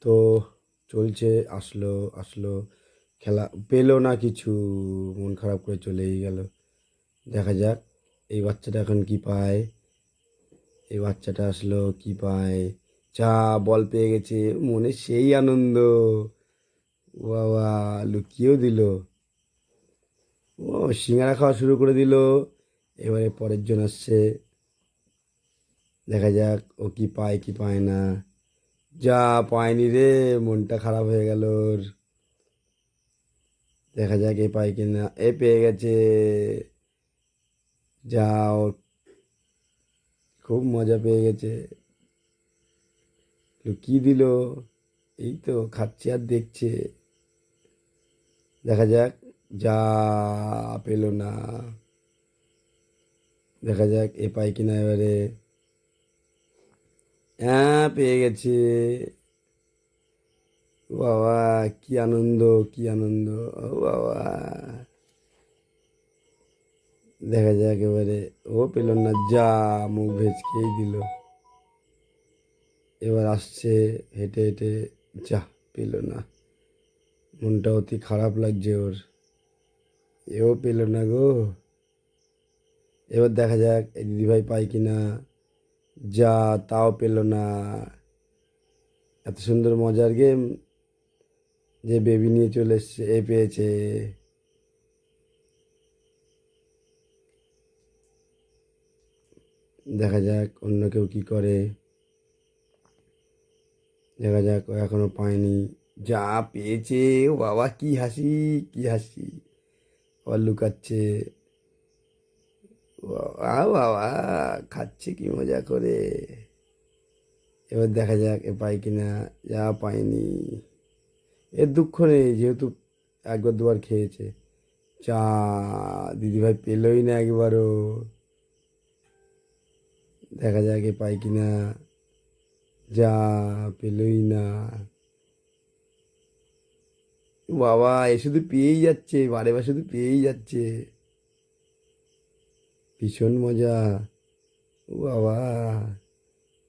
তো চলছে, আসলো আসলো, খেলা, পেল না কিছু, মন খারাপ করে চলেই গেল। দেখা যাক, এই বাচ্চাটা এখন কি পায়? এই বাচ্চাটা আসলো কি পায়? চা বল পেয়ে গেছে, মনে সেই আনন্দ। বাবা, লুকিয়েও দিল। ও, সিঙ্গারা খাওয়া শুরু করে দিল। এবারে পরের জন আসছে। দেখা যাক, ও কি পায় কি পায় না। যা পায়নি রে, মনটা খারাপ হয়ে গেল ওর। দেখা যাক এ পায় কি না এ পেয়ে গেছে। যা ওর খুব মজা পেয়ে গেছে। কি দিল। এই তো খাচ্ছে আর দেখছে। দেখা যাক, যা পেল না। দেখা যাক এ পায় কিনা এবারে। হ্যাঁ পেয়ে গেছে। বাবা, কি আনন্দ কি আনন্দ বাবা। দেখা যাক এবারে। ও পেল না, যা মুখ ভেজকেই দিল। এবার আসছে, হেঁটে হেঁটে, যা, পেল না। মনটা অতি খারাপ লাগছে ওর। এও পেল না গো। এবার দেখা যাক দিদিভাই পাই কিনা। যা তাও পেল না। এত সুন্দর, মজার গেম যে বেবি নিয়ে চলে এসছে, এ পেয়েছে। দেখা যাক অন্য কেউ কি করে। দেখা যাক, ও এখনও পায়নি। যা পেয়েছে, ও বাবা, কি হাসি কি হাসি। আবার লুকাচ্ছে। বাবা, খাচ্ছে কি মজা করে। এবার দেখা যাক এ পাই কিনা, যা পায়নি এর দুঃখ নেই, যেহেতু একবার দুবার খেয়েছে। চা, দিদিভাই পেলই না একবারও। দেখা যাক এ পাই কিনা, যা পেলই না। বাবা, এ শুধু পেয়েই যাচ্ছে, বারে বার শুধু পেয়েই যাচ্ছে। ভীষণ মজা। ও বাবা,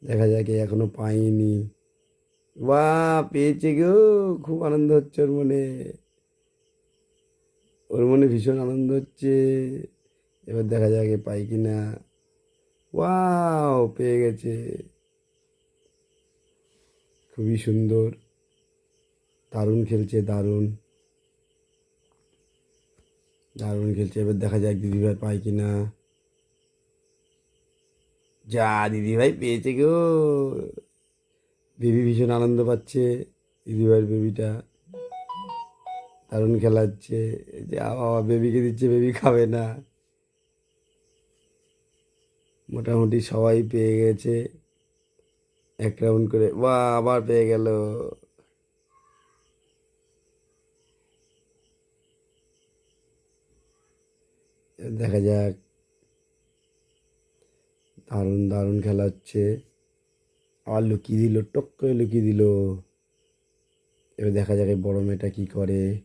দেখা যাক এখনও পাইনি। বা পেয়েছে গো, খুব আনন্দ হচ্ছে ওর মনে। ওর মনে ভীষণ আনন্দ হচ্ছে। এবার দেখা যাক পাই কিনা ওয়াও, পেয়ে গেছে। খুবই সুন্দর। দারুণ খেলছে, দারুণ। দারুণ খেলছে। এবার দেখা যাক দিদিভাই পাই কি না। যা দিদিভাই পেয়েছে গো। বেবি ভীষণ আনন্দ পাচ্ছে, দিদিভাইয়ের বেবিটা। দারুণ খেলাচ্ছে। যা বাবা বেবিকে দিচ্ছে, বেবি খাবে না। মোটামুটি সবাই পেয়ে গেছে। এক রাউন্ড করে বা আবার পেয়ে গেল। দেখা যাক। দারুণ দারুণ খেলা হচ্ছে আবার লুকিয়ে দিল, টক করে লুকিয়ে দিল। এবার দেখা যাক এই বড়ো মেয়েটা কী করে।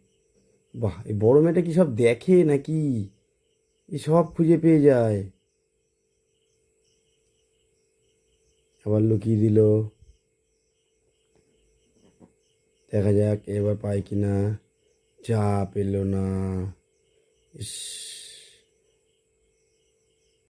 বাহ, এই বড় মেয়েটা কি সব দেখে নাকি? এই সব খুঁজে পেয়ে যায়। আবার লুকিয়ে দিল। দেখা যাক এবার পায় কিনা। যা পেল না। ইস।